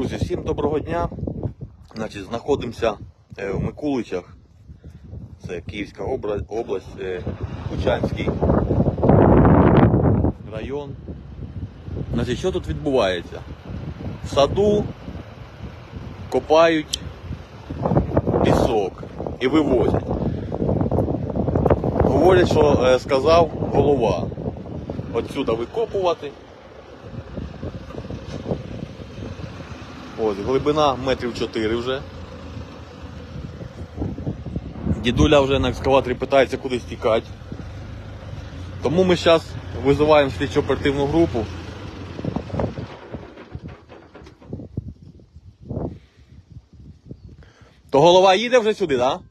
Друзі, всім доброго дня. Значить, знаходимося е, в Микуличах. Це Київська область, е, Бучанський район. Значить, що тут відбувається? В саду копають пісок і вивозять. Говорять, що е, сказав голова. Отсюда викопувати. Ось, глибина метрів 4 вже. Дідуля вже на екскаваторі питається кудись тікати. Тому ми зараз визиваємо слідчо оперативну групу. То голова їде вже сюди, так? Да?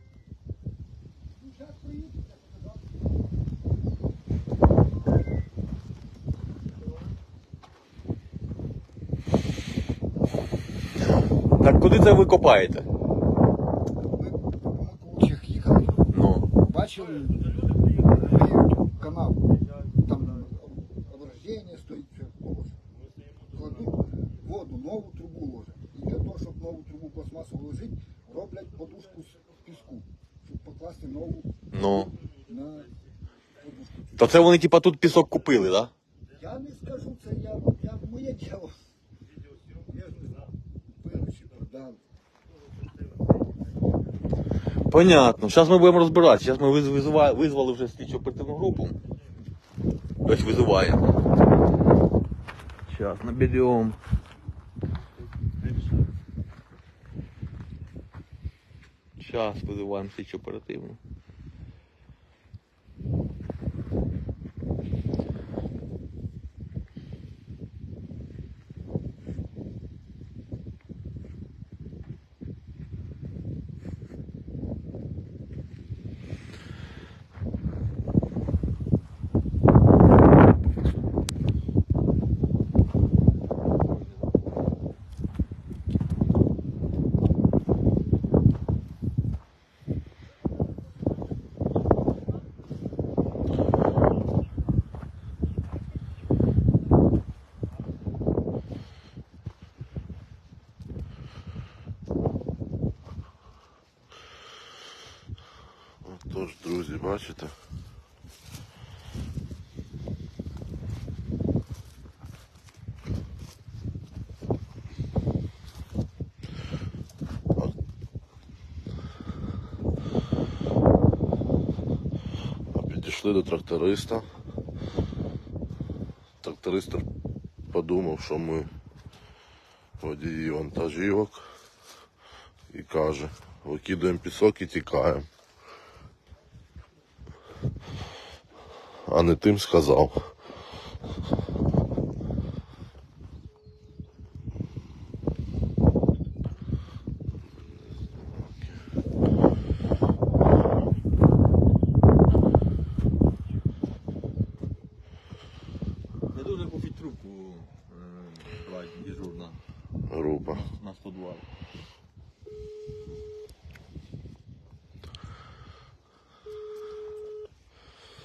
Так куди це ви копаєте? Чих їхали. Ну. Бачили канал. Там оброждення стоїть все полос. Кладуть воду, нову трубу ложать. І для того, щоб нову трубу пластмасову ложити, роблять подушку з піску. Щоб покласти нову Ну. на подушку. цю. То це вони типа тут пісок купили, так? Да? Я не скажу, це я, я моє діло. Понятно. Зараз ми будемо розбиратися. Зараз ми виз- визива- визвали вже слідчо оперативну групу. Тобто визиваємо. Зараз наберемо. Зараз визиваємо слідчо оперативну. Тож, друзі, бачите? А Підійшли до тракториста. Тракторист подумав, що ми водії вантажівок і каже, викидаємо пісок і тікаємо. А не тим сказав.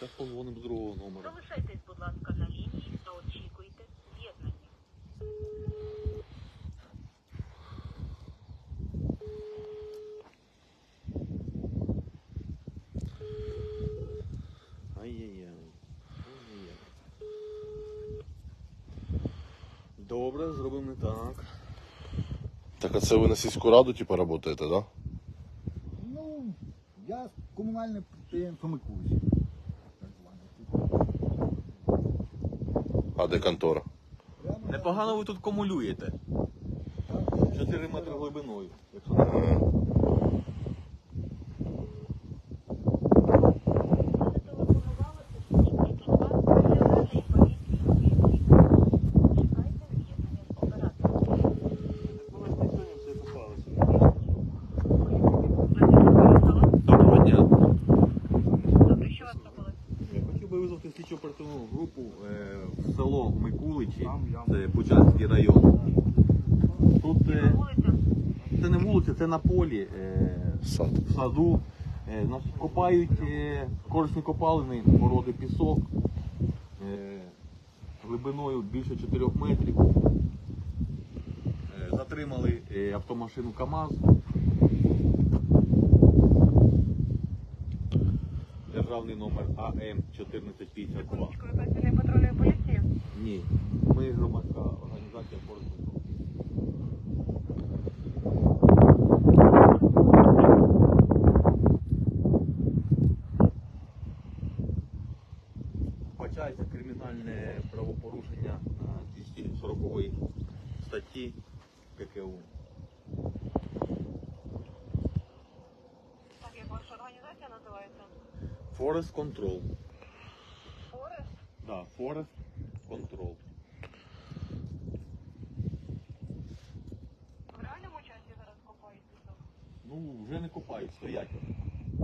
Зараз позвонимо з другого номера. Залишайтесь, будь ласка, на лінії та очікуйте з'єднання. Ай-яй-яй. Добре, зробимо не так. Так а це ви на сільську раду типу працюєте, да? Ну, я комунальне підприємство Микуличі. Так зване. А де контора? Непогано ви тут комулюєте. 4 метри глибиною. Якщо не Ага. Зателефонували у службу Трубка Федеральної поліції України. Чекайте з'єднання з оператором. Доброго дня. Добре, що вас трапилось? Я хотів би визвати слідчо оперативну групу е, в село Микуличі, це Бучанський район. Тут е, Вулиця це не вулиця, це на полі, е, Сад. в саду. Е, значить, копають е, корисні копалини, породи пісок е, глибиною більше 4 метрів. Е, затримали е, автомашину КАМАЗ. Державний номер АМ 1452. Ви працівник патрульної поліції? Ні. Ми громадська організація «Форест Контрол». Вбачається кримінальне правопорушення а, 240 статті ККУ. Так, як ваша організація називається? Forest Control. Форест? Да, Forest Control. В реальному часі зараз копають пісок? Ну, вже не копають, стоять.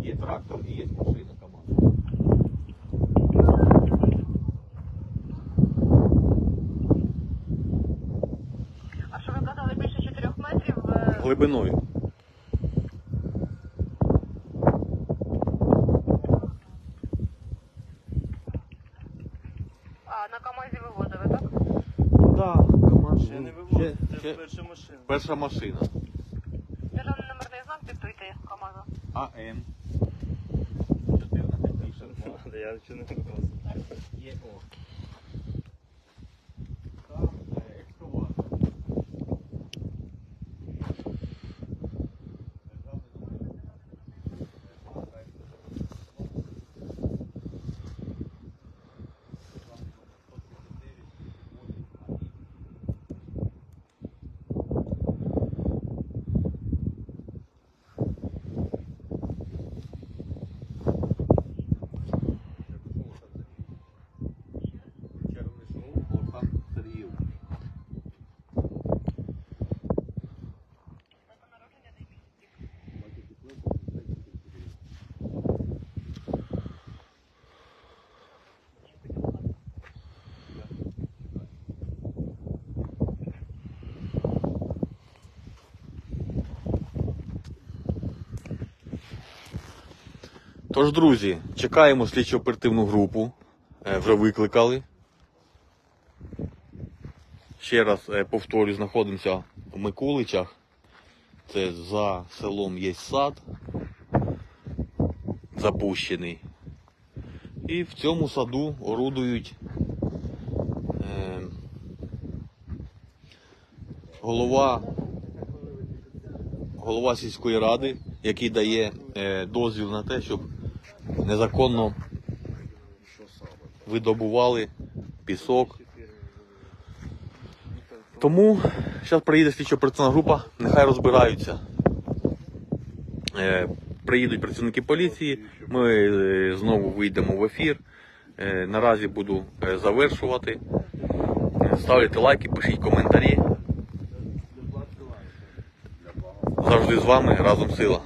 Є трактор і є машина КАМАЗ. А що ви казали більше 4 метрів? е, Глибиною. А, на КАМАЗі вивозили, так? Да, КАМАЗ. Це перша машина. Перша машина. Державний номерний знак диктуйте КАМАЗа. АМ. 1452. Але я нічого не показую. Є О. Тож, друзі, чекаємо слідчо оперативну групу. Е, Вже викликали. Ще раз е, повторю, знаходимося в Миколичах. Це за селом є сад запущений. І в цьому саду орудують е, голова, голова сільської ради, який дає дозвіл на те, щоб незаконно видобували пісок. Тому зараз приїде слідчо оперативна група, нехай розбираються. Е, приїдуть працівники поліції, ми е, знову вийдемо в ефір. Е, наразі буду завершувати. Е, Ставте лайки, пишіть коментарі. Завжди з вами разом сила.